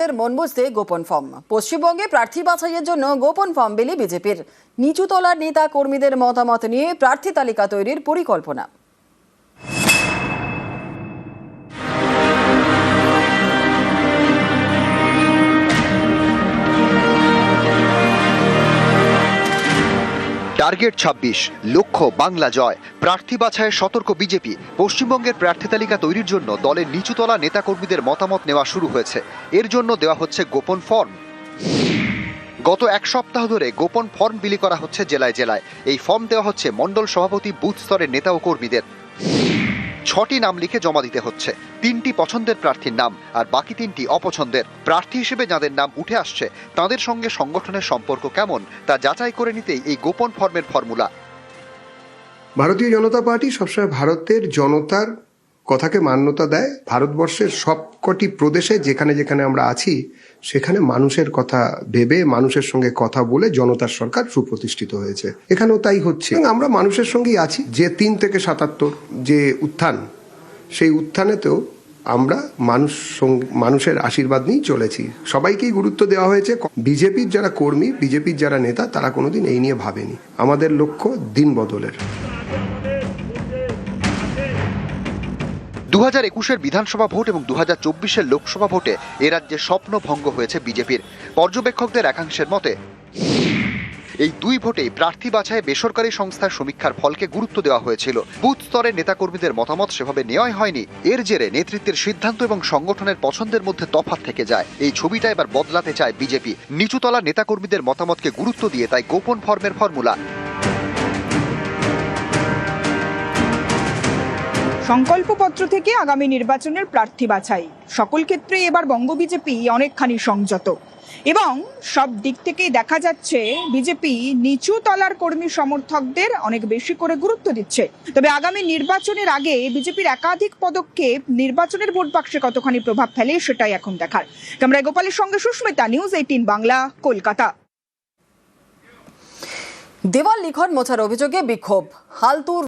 মন বুঝতে গোপন ফর্ম। পশ্চিমবঙ্গে প্রার্থী বাছাইয়ের জন্য গোপন ফর্ম বিলি বিজেপির। নিচুতলার নেতা কর্মীদের মতামত নিয়ে প্রার্থী তালিকা তৈরির পরিকল্পনা। টার্গেট ছাব্বিশ, লক্ষ্য বাংলা জয়। প্রার্থী বাছায় সতর্ক বিজেপি। পশ্চিমবঙ্গের প্রার্থী তালিকা তৈরির জন্য দলের নিচুতলা নেতাকর্মীদের মতামত নেওয়া শুরু হয়েছে। এর জন্য দেওয়া হচ্ছে গোপন ফর্ম। গত এক সপ্তাহ ধরে গোপন ফর্ম বিলি করা হচ্ছে জেলায় জেলায়। এই ফর্ম দেওয়া হচ্ছে মণ্ডল সভাপতি বুথ স্তরের নেতা ও কর্মীদের। ছটি নাম লিখে জমা দিতে হচ্ছে। তিনটি পছন্দের প্রার্থীর নাম আর বাকি তিনটি অপছন্দের। প্রার্থী হিসেবে যাদের নাম উঠে আসছে, তাদের সঙ্গে সংগঠনের সম্পর্ক কেমন, তা যাচাই করে নিতেই এই গোপন ফর্মের ফর্মুলা। ভারতীয় জনতা পার্টি সবসময় ভারতের জনতার কথাকে মান্যতা দেয়, ভারতবর্ষের সবকটি প্রদেশে যেখানে যেখানে আমরা আছি, সেখানে মানুষের কথা ভেবে, মানুষের সঙ্গে কথা বলে জনতার সরকার সুপ্রতিষ্ঠিত হয়েছে। এখানেও তাই হচ্ছে। আমরা মানুষের সঙ্গেই আছি। যে তিন থেকে সাতাত্তর যে উত্থান, সেই উত্থানেতেও আমরা মানুষ মানুষের আশীর্বাদ নিয়েই চলেছি। সবাইকেই গুরুত্ব দেওয়া হয়েছে। বিজেপির যারা কর্মী, বিজেপির যারা নেতা, তারা কোনোদিন এই নিয়ে ভাবেনি। আমাদের লক্ষ্য দিন বদলের। দু হাজার একুশের বিধানসভা ভোট এবং দু হাজার চব্বিশের লোকসভা ভোটে এ রাজ্যে স্বপ্ন ভঙ্গ হয়েছে বিজেপির। পর্যবেক্ষকদের একাংশের মতে, এই দুই ভোটেই প্রার্থী বাছায় বেসরকারি সংস্থার সমীক্ষার ফলকে গুরুত্ব দেওয়া হয়েছিল। বুথ স্তরের নেতাকর্মীদের মতামত সেভাবে নেওয়াই হয়নি। এর জেরে নেতৃত্বের সিদ্ধান্ত এবং সংগঠনের পছন্দের মধ্যে তফাৎ থেকে যায়। এই ছবিটা এবার বদলাতে চায় বিজেপি। নিচুতলা নেতাকর্মীদের মতামতকে গুরুত্ব দিয়ে তাই গোপন ফর্মের ফর্মুলা সংকল্পপত্র থেকে আগামী নির্বাচনের প্রার্থী বাছাই। সকল ক্ষেত্রে এবার বঙ্গ বিজেপি অনেকখানি সংযত। এবং সব দিক থেকেই দেখা যাচ্ছে বিজেপি নিচু তলার কর্মী সমর্থকদের অনেক বেশি করে গুরুত্ব দিচ্ছে। তবে আগামী নির্বাচনের আগে বিজেপির একাধিক পদক্ষেপ নির্বাচনের ভোট বাক্সে কতখানি প্রভাব ফেলে সেটাই এখন দেখার। ক্যামেরায় গোপালের সঙ্গে সুস্মিতা, নিউজ এইটিন বাংলা, কলকাতা। দেওয়াল লিখন মোছার অভিযোগে বিক্ষোভ। হালতুর